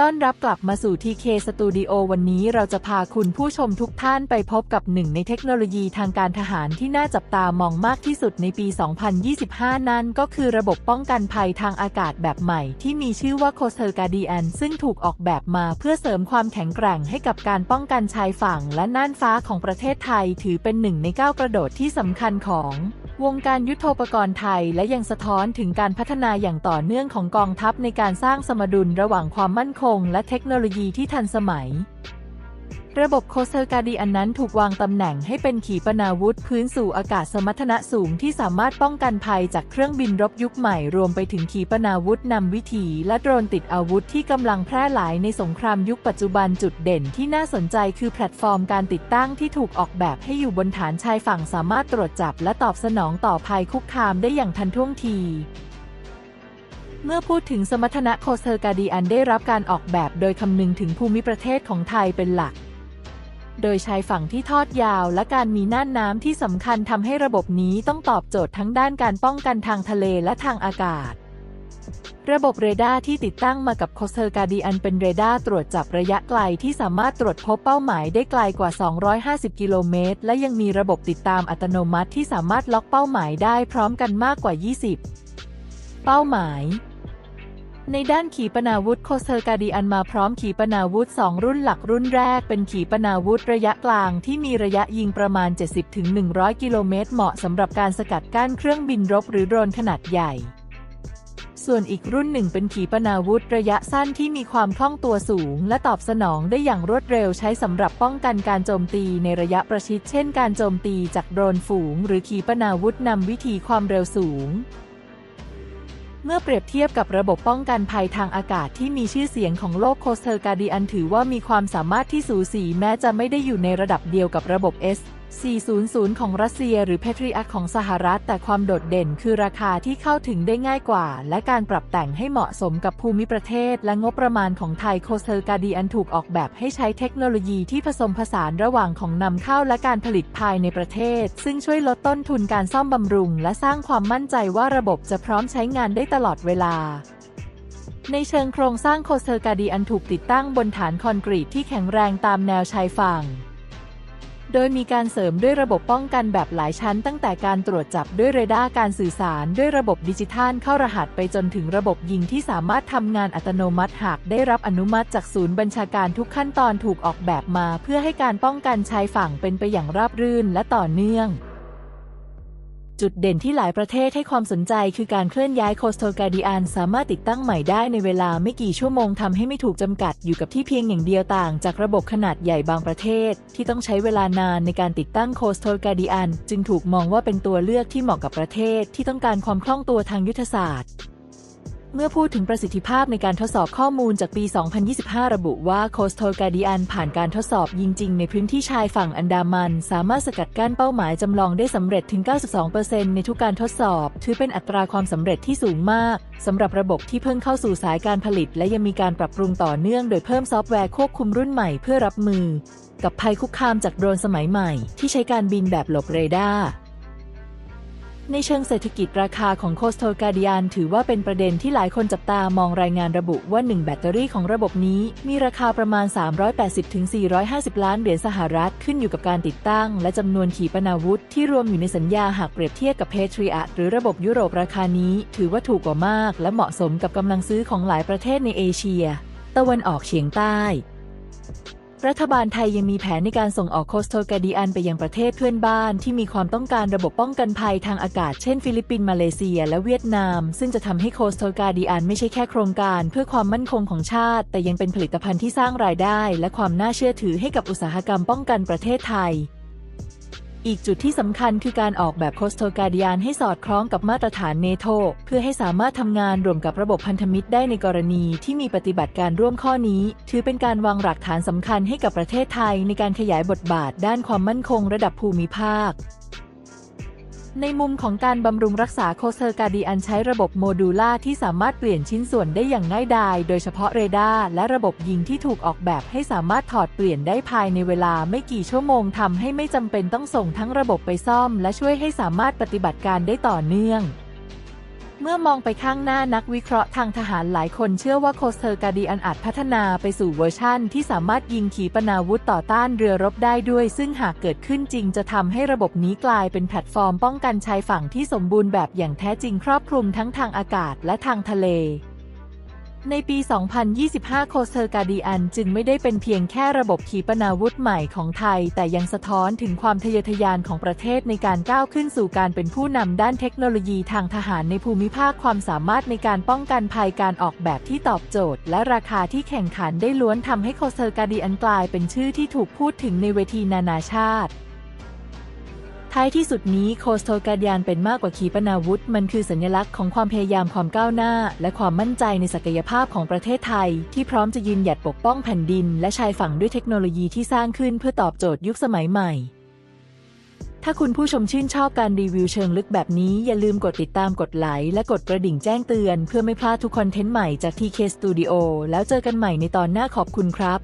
ต้อนรับกลับมาสู่ TK Studio วันนี้เราจะพาคุณผู้ชมทุกท่านไปพบกับหนึ่งในเทคโนโลยีทางการทหารที่น่าจับตามองมากที่สุดในปี 2025 นั้นก็คือระบบป้องกันภัยทางอากาศแบบใหม่ที่มีชื่อว่า Coastal Guardian ซึ่งถูกออกแบบมาเพื่อเสริมความแข็งแกร่งให้กับการป้องกันชายฝั่งและน่านฟ้าของประเทศไทย ถือเป็นหนึ่งในก้าวกระโดดที่สำคัญของ วงการยุทโธปกรณ์ไทยและยังสะท้อนถึงการพัฒนาอย่างต่อเนื่องของกองทัพในการสร้างสมดุลระหว่างความมั่นคงและเทคโนโลยีที่ทันสมัย ระบบโคเซอร์การดีอันนั้นถูกวางตำแหน่งให้เป็นขีปนาวุธพื้นสู่อากาศสมรรถนะสูงที่สามารถป้องกันภัยจากเครื่องบินรบยุคใหม่รวมไปถึงขีปนาวุธนำวิถีและโดรนติดอาวุธที่กำลังแพร่หลายในสงครามยุคปัจจุบันจุดเด่นที่น่าสนใจคือแพลตฟอร์มการติดตั้งที่ถูกออกแบบให้อยู่บนฐานชายฝั่งสามารถตรวจจับและตอบสนองต่อภัยคุกคามได้อย่างทันท่วงทีเมื่อพูดถึงสมรรถนะโคเซอร์การดีอันได้รับการออกแบบโดยคำนึงถึงภูมิประเทศของไทยเป็นหลัก โดยชายฝั่งที่ทอดยาวและการมีน่านน้ำที่สำคัญทำให้ระบบนี้ต้องตอบโจทย์ทั้งด้านการป้องกันทางทะเลและทางอากาศ ระบบเรดาร์ที่ติดตั้งมากับโคเซอร์การดีอันเป็นเรดาร์ตรวจจับระยะไกลที่สามารถตรวจพบเป้าหมายได้ไกลกว่า 250 กิโลเมตร และยังมีระบบติดตามอัตโนมัติที่สามารถล็อกเป้าหมายได้พร้อมกันมากกว่า 20 เป้าหมาย ในด้านขีปนาวุธโคเซอร์การดีอันมาพร้อมขีปนาวุธ 2 รุ่นหลักรุ่นแรกเป็นขีปนาวุธระยะกลางที่มีระยะยิงประมาณ 70-100 กิโลเมตรเหมาะสำหรับการสกัดกั้นเครื่องบินรบหรือโดรนขนาดใหญ่ ส่วนอีกรุ่นหนึ่งเป็นขีปนาวุธระยะสั้นที่มีความคล่องตัวสูง และตอบสนองได้อย่างรวดเร็วใช้สำหรับป้องกันการโจมตีในระยะประชิดเช่น การโจมตีจากโดรนฝูง หรือขีปนาวุธนำวิธีความเร็วสูง เมื่อเปรียบเทียบกับระบบป้องกันภัยทางอากาศที่มีชื่อเสียงของโลกโคสเทอร์การดีอันถือว่ามีความสามารถที่สูสีแม้จะไม่ได้อยู่ในระดับเดียวกับระบบ S 400 ของรัสเซียหรือ Patriot ของสหรัฐ แต่ความโดดเด่นคือราคาที่เข้าถึงได้ง่ายกว่า และการปรับแต่งให้เหมาะสมกับภูมิประเทศ และงบประมาณของไทยโคสเทอร์การดีอันถูกออกแบบให้ใช้เทคโนโลยีที่ผสมผสานระหว่างของนำเข้าและการผลิตภายในประเทศ ซึ่งช่วยลดต้นทุนการซ่อมบำรุง และสร้างความมั่นใจว่าระบบจะพร้อมใช้งานได้ตลอดเวลาในเชิงโครงสร้างโคสเทอร์การดีอันถูกติดตั้งบนฐานคอนกรีตที่แข็งแรงตามแนวชายฝั่ง โดยมีการเสริมด้วยระบบป้องกันแบบหลายชั้น ตั้งแต่การตรวจจับด้วยเรดาร์การสื่อสารด้วยระบบดิจิทัลเข้ารหัสไปจนถึงระบบยิงที่สามารถทำงานอัตโนมัติหากได้รับอนุมัติจากศูนย์บัญชาการทุกขั้นตอนถูกออกแบบมา เพื่อให้การป้องกันชายฝั่งเป็นไปอย่างราบรื่นและต่อเนื่อง จุดเด่นที่หลายประเทศให้ความสนใจคือการเคลื่อนย้ายโคสโตการดิอันสามารถติดตั้งใหม่ได้ในเวลาไม่กี่ชั่วโมงทำให้ไม่ถูกจำกัดอยู่กับที่เพียงอย่างเดียวต่างจากระบบขนาดใหญ่บางประเทศ ที่ต้องใช้เวลานานในการติดตั้งโคสโตการดิอันจึงถูกมองว่าเป็นตัวเลือกที่เหมาะกับประเทศที่ต้องการความคล่องตัวทางยุทธศาสตร์ เมื่อพูดถึงประสิทธิภาพในการทดสอบข้อมูลจากปี 2025 ระบุว่า Coastal Guardian ผ่านการทดสอบยิงจริงในพื้นที่ชายฝั่งอันดามัน สามารถสกัดกั้นเป้าหมายจำลองได้สำเร็จถึง 92%ในทุกการทดสอบ ถือเป็นอัตราความสำเร็จที่สูงมากสำหรับระบบที่เพิ่งเข้าสู่สายการผลิต และยังมีการปรับปรุงต่อเนื่อง โดยเพิ่มซอฟต์แวร์ควบคุมรุ่นใหม่เพื่อรับมือ กับภัยคุกคามจากโดรนสมัยใหม่ ที่ใช้การบินแบบหลบเรดาร์ ในเชิงเศรษฐกิจราคาของ Coastal Guardian ถือว่าเป็นประเด็นที่หลายคนจับตามองรายงานระบุว่า 1 แบตเตอรี่ของระบบนี้ มีราคาประมาณ 380-450 ล้านเหรียญสหรัฐขึ้นอยู่กับการติดตั้ง และจำนวนขีปนาวุธที่รวมอยู่ในสัญญาหากเปรียบเทียบกับ Patriot หรือระบบยุโรปราคานี้ ถือว่าถูกกว่ามาก และเหมาะสมกับกำลังซื้อของหลายประเทศในเอเชีย ตะวันออกเฉียงใต้ รัฐบาลไทยยังมีแผนในการส่งออกโคสโตการดีอันไปยังประเทศเพื่อนบ้านที่มีความต้องการระบบป้องกันภัยทางอากาศเช่นฟิลิปปินส์มาเลเซีย และเวียดนาม ซึ่งจะทำให้โคสโตการดีอันไม่ใช่แค่โครงการเพื่อความมั่นคงของชาติ แต่ยังเป็นผลิตภัณฑ์ที่สร้างรายได้ และความน่าเชื่อถือให้กับอุตสาหกรรมป้องกันประเทศไทย อีกจุดที่สำคัญคือการออกแบบโคสโตการดิานให้สอดคล้องกับมาตรฐานเนโตเพื่อให้สามารถทำงานรวมกับระบบพันธมิตรได้ในกรณีที่มีปฏิบัติการร่วมข้อนี้ ถือเป็นการวางหลักฐานสำคัญให้กับประเทศไทยในการขยายบทบาทด้านความมั่นคงระดับภูมิภาค ในมุมของการบำรุงรักษาโคเซอร์การดีอันใช้ระบบโมดูล่าที่สามารถเปลี่ยนชิ้นส่วนได้อย่างง่ายดาย โดยเฉพาะเรดาร์และระบบยิงที่ถูกออกแบบให้สามารถถอดเปลี่ยนได้ภายในเวลาไม่กี่ชั่วโมงทำให้ไม่จำเป็นต้องส่งทั้งระบบไปซ่อม และช่วยให้สามารถปฏิบัติการได้ต่อเนื่อง เมื่อมองไปข้างหน้านักวิเคราะห์ทางทหารหลายคนเชื่อว่าโคสเตอร์การดีอันอาจพัฒนาไปสู่เวอร์ชั่น ที่สามารถยิงขีปนาวุธต่อต้านเรือรบได้ด้วย ซึ่งหากเกิดขึ้นจริงจะทำให้ระบบนี้กลายเป็นแพลตฟอร์มป้องกันชายฝั่งที่สมบูรณ์แบบอย่างแท้จริงครอบคลุมทั้งทางอากาศและทางทะเล ในปี 2025 โคสเตอร์การดีอันจึงไม่ได้เป็นเพียงแค่ระบบขีปนาวุธใหม่ของไทย แต่ยังสะท้อนถึงความทะเยอทะยานของประเทศในการก้าวขึ้นสู่การเป็นผู้นำด้านเทคโนโลยีทางทหารในภูมิภาคความสามารถในการป้องกันภัยการออกแบบที่ตอบโจทย์ และราคาที่แข่งขันได้ล้วนทำให้โคสเตอร์การดีอันกลายเป็นชื่อที่ถูกพูดถึงในเวทีนานาชาติ ท้ายที่สุดนี้โคสโตกาเดียนเป็นมากกว่าขีปนาวุธ มันคือสัญลักษณ์ของความพยายามความก้าวหน้า และความมั่นใจในศักยภาพของประเทศไทย ที่พร้อมจะยืนหยัดปกป้องแผ่นดิน และชายฝั่งด้วยเทคโนโลยีที่สร้างขึ้นเพื่อตอบโจทย์ยุคสมัยใหม่ ถ้าคุณผู้ชมชื่นชอบการรีวิวเชิงลึกแบบนี้ อย่าลืมกดติดตามกดไลค์และกดกระดิ่งแจ้งเตือน เพื่อไม่พลาดทุกคอนเทนต์ใหม่จาก TK Studio แล้วเจอกันใหม่ในตอนหน้าขอบคุณครับ